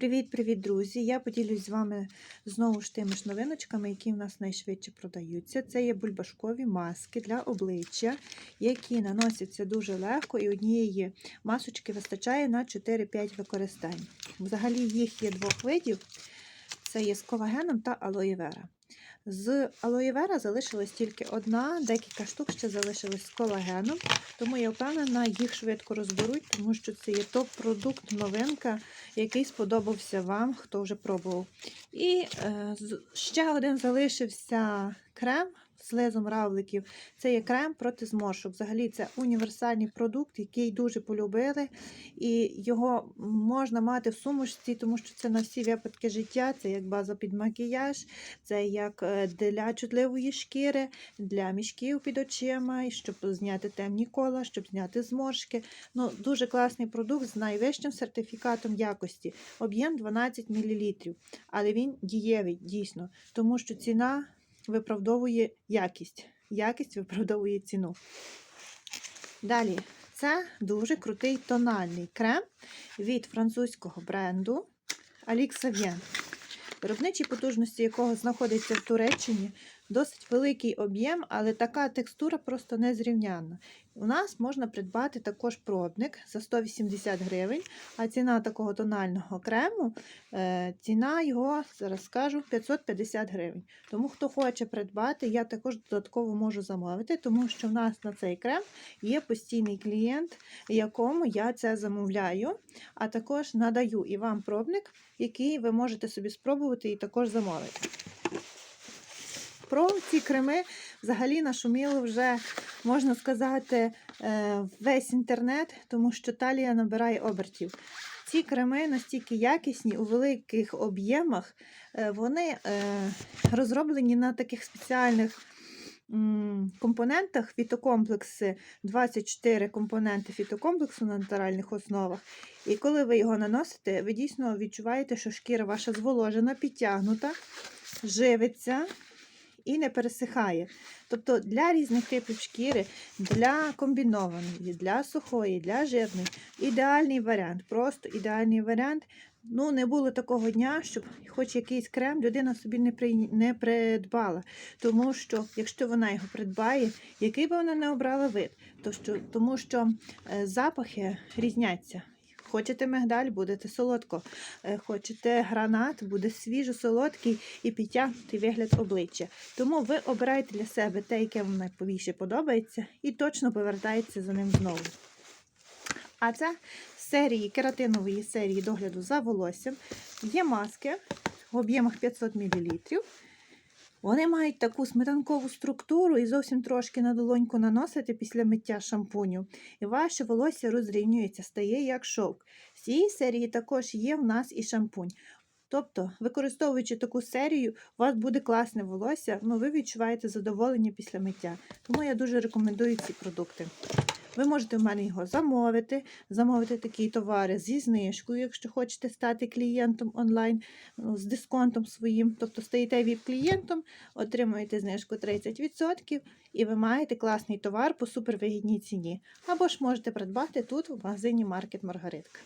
Привіт-привіт, друзі! Я поділюсь з вами знову ж тими ж новиночками, які в нас найшвидше продаються. Це є бульбашкові маски для обличчя, які наносяться дуже легко, і однієї масочки вистачає на 4-5 використань. Взагалі їх є двох видів: це є з колагеном та алоєвера. З алоєвера залишилась тільки одна, декілька штук ще залишилось з колагеном, тому я впевнена, їх швидко розберуть, тому що це є топ-продукт, новинка, який сподобався вам, хто вже пробував. І е, ще один залишився крем з лезом равликів. Це є крем проти зморшок. Взагалі це універсальний продукт, який дуже полюбили. І його можна мати в сумочці, тому що це на всі випадки життя, це як база під макіяж, це як е, для чутливої шкіри, для мішків під очима, щоб зняти темні кола, щоб зняти зморшки. Ну, дуже класний продукт з найвищим сертифікатом якості. Об'єм 12 мл. Але він дієвий, дійсно, тому що ціна виправдовує якість. Якість виправдовує ціну. Далі, це дуже крутий тональний крем від французького бренду Alix Savien, виробничі потужності якого знаходиться в Туреччині. Досить великий об'єм, але така текстура просто незрівнянна. У нас можна придбати також пробник за 180 гривень, а ціна такого тонального крему, е, ціна його, зараз скажу, 550 гривень. Тому хто хоче придбати, я також додатково можу замовити, тому що в нас на цей крем є постійний клієнт, якому я це замовляю, а також надаю і вам пробник, який ви можете собі спробувати і також замовити. Про ці креми взагалі нашуміло вже, можна сказати, е, весь інтернет, тому що талія набирає обертів. Ці креми настільки якісні у великих об'ємах, е, вони е, розроблені на таких спеціальних компонентах фітокомплекси, 24 компоненти фітокомплексу на натуральних основах. І коли ви його наносите, ви дійсно відчуваєте, що шкіра ваша зволожена, підтягнута, живиться і не пересихає. Тобто для різних типів шкіри, для комбінованої, для сухої, для жирної ідеальний варіант, просто ідеальний варіант. Ну, не було такого дня, щоб хоч якийсь крем людина собі не, при... не придбала. Тому що, якщо вона його придбає, який би вона не обрала вид, то що, тому що е, запахи різняться. Хочете мигдаль, будете солодко. Е, Хочете гранат, буде свіжо, солодкий і підтягнутий вигляд обличчя. Тому ви обирайте для себе те, яке вам найповіше подобається, і точно повертаєтеся за ним знову. А це серії кератинової серії догляду за волоссям. Є маски в об'ємах 500 мл. Вони мають таку сметанкову структуру і зовсім трошки на долоньку наносите після миття шампуню. І ваше волосся розрівнюється, стає як шовк. З цієї серії також є в нас і шампунь. Тобто, використовуючи таку серію, у вас буде класне волосся, ну ви відчуваєте задоволення після миття. Тому я дуже рекомендую ці продукти. Ви можете в мене його замовити, замовити такі товари зі знижкою, якщо хочете стати клієнтом онлайн ну, з дисконтом своїм. Тобто стаєте ВІП-клієнтом, отримуєте знижку 30% і ви маєте класний товар по супервигідній ціні. Або ж можете придбати тут в магазині Маркет Маргаритка.